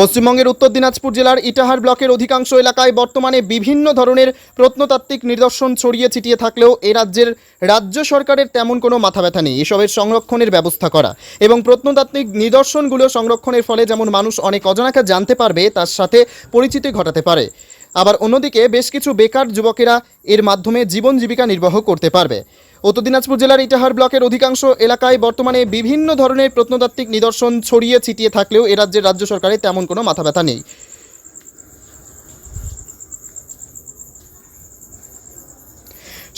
পশ্চিমবঙ্গের উত্তর দিনাজপুর জেলার ইটাহার ব্লকের অধিকাংশ এলাকায় বর্তমানে বিভিন্ন ধরনের প্রত্নতাত্ত্বিক নিদর্শন ছড়িয়ে ছিটিয়ে থাকলেও এ রাজ্যের রাজ্য সরকারের তেমন কোনো মাথা ব্যথা নেই। এসবের সংরক্ষণের ব্যবস্থা করা এবং প্রত্নতাত্ত্বিক নিদর্শনগুলো সংরক্ষণের ফলে যেমন মানুষ অনেক অজানাকে জানতে পারবে, তার সাথে পরিচিতি ঘটাতে পারে। আবার অন্যদিকে বেশ কিছু বেকার যুবকেরা এর মাধ্যমে জীবন জীবিকা নির্বাহ করতে পারবে। উত্তর দিনাজপুর জেলার ইটাহার ব্লকের অধিকাংশ এলাকায় বর্তমানে বিভিন্ন ধরনের প্রত্নতাত্ত্বিক নিদর্শন ছড়িয়ে ছিটিয়ে থাকলেও এ রাজ্যের রাজ্য সরকারের তেমন কোনো মাথা ব্যথা নেই।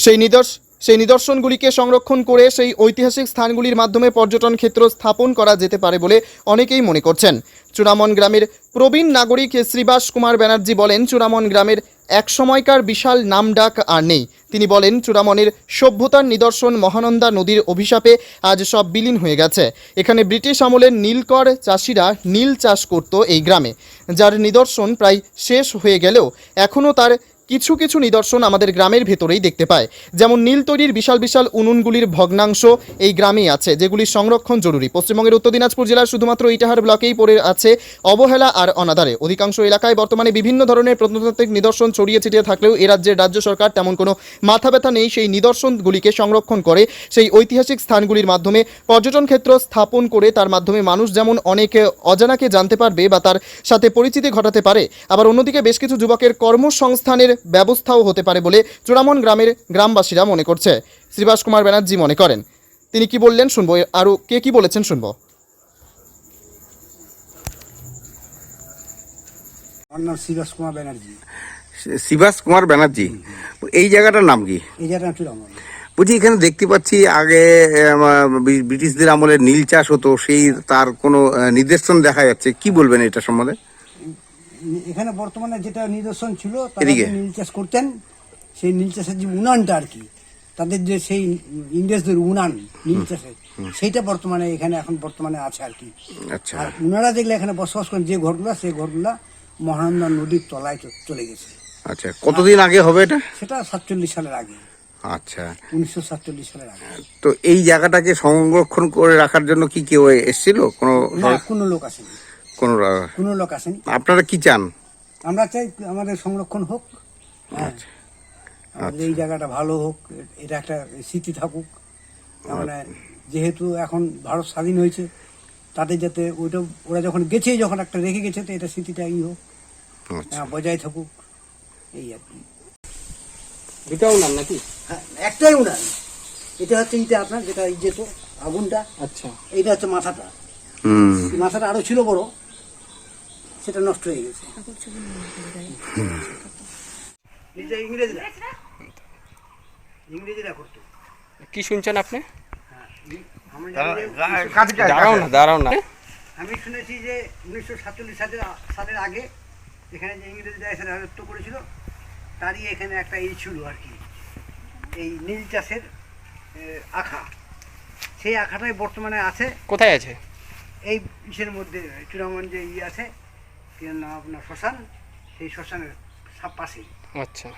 সেই নিদর্শ সেই নিদর্শনগুলিকে সংরক্ষণ করে সেই ঐতিহাসিক স্থানগুলির মাধ্যমে পর্যটন ক্ষেত্র স্থাপন করা যেতে পারে বলে অনেকেই মনে করছেন। চূড়ামন গ্রামের প্রবীণ নাগরিক শ্রীবাস কুমার ব্যানার্জি বলেন চূড়ামন গ্রামের এক সময়কার বিশাল নামডাক আর নেই। তিনি বলেন চূড়ামনের সভ্যতার নিদর্শন মহানন্দা নদীর অভিশাপে আজ সব বিলীন হয়ে গেছে। এখানে ব্রিটিশ আমলের নীলকর চাষিরা নীল চাষ করত এই গ্রামে। যার নিদর্শন প্রায় শেষ হয়ে গেলেও এখনও তার কিছু কিছু নিদর্শন আমাদের গ্রামের ভেতরেই দেখতে পায়। যেমন নীল তৈরির বিশাল বিশাল উনুনগুলির ভগ্নাংশ এই গ্রামেই আছে যেগুলি সংরক্ষণ জরুরি। পশ্চিমবঙ্গের উত্তর দিনাজপুর জেলার শুধুমাত্র ইটাহার ব্লকেই পড়ে আছে অবহেলা আর অনাদারে। অধিকাংশ এলাকায় বর্তমানে বিভিন্ন ধরনের প্রত্নতাত্ত্বিক নিদর্শন ছড়িয়ে ছিটিয়ে থাকলেও এ রাজ্যের রাজ্য সরকার তেমন কোনো মাথা ব্যথা নেই। সেই নিদর্শনগুলিকে সংরক্ষণ করে সেই ঐতিহাসিক স্থানগুলির মাধ্যমে পর্যটন ক্ষেত্র স্থাপন করে তার মাধ্যমে মানুষ যেমন অনেক অজানাকে জানতে পারবে বা তার সাথে পরিচিতি ঘটাতে পারে। আবার অন্যদিকে বেশ কিছু যুবকের কর্মসংস্থানের ব্যবস্থাও হতে পারে বলে চূড়ামন গ্রামের গ্রামবাসীরা মনে করছে। শ্রীবাস কুমার ব্যানার্জি মনে করেন। তিনি কি বললেন শুনব আরও কে কি বলেছেন শুনব। আমার নাম শ্রীবাস কুমার ব্যানার্জি। শিবাস কুমার ব্যানার্জি? এই জায়গাটার নাম কি? এই জায়গাটা চূড়ামন বলছি এখানে দেখতে পাচ্ছি আগে আহ, ব্রিটিশদের আমলে নীল চাষ হতো সেই তার কোনো আহ, নিদর্শন দেখা যাচ্ছে। কি বলবেন এটা সম্বন্ধে? এখানে বর্তমানে যেটা নিদর্শন ছিল তারা যে নীল চাষ করতেন সেই নীল চাষের যে উনানটা আর কি তাদের যে সেই ইংরেজদের উনান নীল চাষের সেইটা বর্তমানে এখানে এখন বর্তমানে আছে আর কি। আচ্ছা। আর উনারা যেগুলো এখানে বসবাস করেন যে ঘরগুলো সেই ঘরগুলা মহানন্দা নদীর তলায় চলে গেছে। আচ্ছা কতদিন আগে হবে এটা? সেটা সাতচল্লিশ সালের আগে। আচ্ছা। উনিশশো সাতচল্লিশ সালের আগে। তো এই জায়গাটাকে সংরক্ষণ করে রাখার জন্য কি কেউ এসেছিল? কোনো কোনো লোক আসেনি। কোনো কোনো লোক আসেনি। আপনারা কি চান? আমরা চাই আমাদের সংরক্ষণ হোক হ্যাঁ। আমাদের এই জায়গাটা ভালো হোক এটা একটা স্মৃতি থাকুক। মানে যেহেতু এখন ভারত স্বাধীন হয়েছে তাদের যাতে ওইটা ওরা যখন গেছে যখন একটা রেখে গেছে তো এটা স্মৃতিটা ই হোক। আচ্ছা। হ্যাঁ, বজায় থাকুক এই আর কি। এটাও নাম নাকি? হ্যাঁ একটাই উনান। এটা হচ্ছে ইটা আপনার যেটা এই যেত আগুনটা আচ্ছা। এইটা হচ্ছে মাথাটা। এই মাথাটা আরও ছিল বড়। সেটা নষ্ট হয়ে গেছে। এটা ইংরেজরা? ইংরেজরা করতো। কি শুনছেন আপনি? আমরা জানি দাঁড়াও না দাঁড়াও না। আমি শুনেছি যে উনিশশো সাতচল্লিশ সালের সালের আগে এখানে যে ইংরেজরা এসে রাজত্ব করেছিল তারই এখানে একটা ই ছিল আর কি। এই নীল চাষের আখা। সেই আখাটাই বর্তমানে আছে। কোথায় আছে? এই ইসের মধ্যে চূড়ামন যে ই আছে নাম আপনার শ্মশান সেই শ্মশানের সব পাশে। আচ্ছা।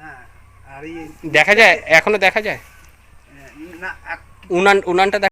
হ্যাঁ আর এই দেখা যায়? এখনও দেখা যায়? না উনান উনানটা দেখা